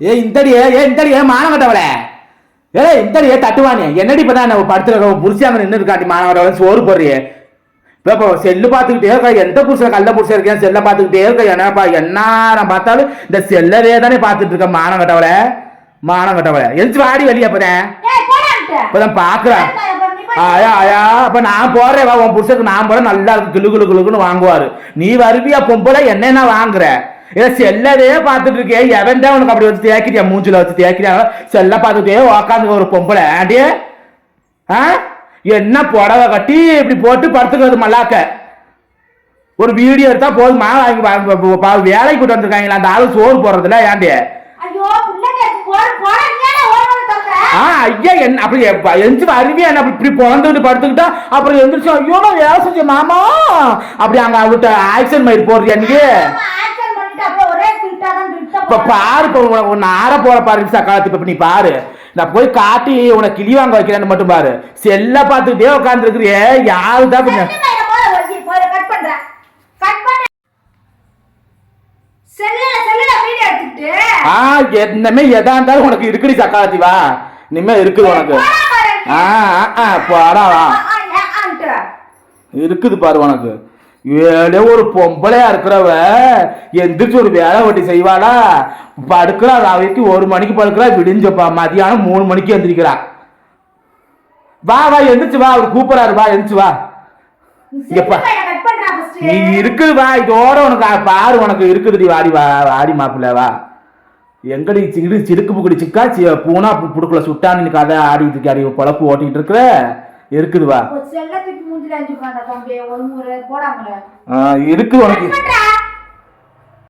ஏ இந்தடியே ஏ இந்தடியே மானங்கட்டவளே ஏ இந்தடியே தட்டுவானே. என்னடி இப்பதான் நம்ம படுத்துல புருஷாங்க நின்று இருக்காண்டி மானங்கட்டவளே சோறு போடுறியே. இப்போ இப்போ செல்லு பார்த்துக்கிட்டே இருக்கா? எந்த புருஷன் கள்ள புருஷன் இருக்கேன் செல்லை பார்த்துக்கிட்டே இருக்க? என்னப்பா என்ன நான் பார்த்தாலும் இந்த செல்லவே தானே பார்த்துட்டு இருக்க மானம் கட்டவளை மானம் கட்டவளை எந்திரிச்சு வாடி வெளியே அப்பதான் இப்பதான் பாக்குறேன் ஆயா ஆயா அப்ப நான் போறேன் வா உன் புருஷனுக்கு நான் போறேன் நல்லா இருக்கு. கிளு கிளு கிளுக்குன்னு வாங்குவாரு. நீ வருவியா பொம்பளை? என்ன நான் வாங்குற? ஏ செல்லதே பார்த்துட்டு இருக்கே. எவன் தான் உனக்கு அப்படி வச்சு தேய்க்கிறியா? மூஞ்சில வச்சு தேய்க்கிறியா? செல்ல பார்த்துட்டே உக்காந்து ஒரு பொம்பளை. ஆண்டி ஆ? என்ன புடவை கட்டி இப்படி போட்டு படுத்துக்கிறது மல்லாக்க? ஒரு வீடியோ எடுத்தா போதுமா வாங்கி வேலைக்கு கூட்டு வந்திருக்காங்களா அந்த ஆளு சோறு போடுறதுல ஏண்டி ஆ ஐயா என்ன அப்படி எந்திரிச்சு அருவியா என்ன அப்படி இப்படி பிறந்துட்டு படுத்துக்கிட்டா அப்புறம் எந்திரிச்சு ஐயோ நான் வேலை செஞ்ச மாமா. அப்படி அங்க அவட்ட ஆக்சன் மயிர் போடுறியா நீ இப்ப பாரு இப்ப உன- உன்னை ஆற போற பாரு சக்காலத்து இப்ப நீ பாரு நான் போய் காட்டி உனக்கு கிளி வாங்க வைக்கிறேன்னு மட்டும் பாரு செல்ல பார்த்துக்கிட்டே உட்கார்ந்து இருக்கிறியே யாரு தான் ஆ என்னமே எதா இருந்தாலும் உனக்கு இருக்குடி சக்காலத்தி வா இனிமே இருக்குது உனக்கு. ஆ ஆ, போடா வா? இருக்குது பாரு உனக்கு ஏழே ஒரு பொம்பளையா இருக்கிறவ எந்திரிச்சு ஒரு வேலை வெட்டி செய்வாளா படுக்கிறா அவைக்கு ஒரு மணிக்கு படுக்கிறா விடிஞ்சப்பா மதியானம் மூணு மணிக்கு எந்திரிக்கிறா. வா வா எந்திரிச்சு வா அவர் கூப்பிடாரு வா எந்திரிச்சு வா. நீ இங்க பா. செல்லுல கட் பண்றா first. நீ இருக்குது வா இதோட உனக்கு பாரு உனக்கு இருக்குதுடி வாடி வா வாடி மாப்பிள்ள வா. எங்கடி சிடு சிடுக்கு புக்குடி சிக்கா பூனா பு- புடுக்குல சுட்டான்னு கதை ஆடிட்டு இருக்காரு பொழப்பு ஓட்டிட்டு இருக்கிற? இருக்குது வா ஒரு செல்ல தூக்கி மூஞ்சில அடிச்சு உட்கார்ந்தா தம்பி, ஒரு முறை போடாமல. ஆ, இருக்குது உனக்கு.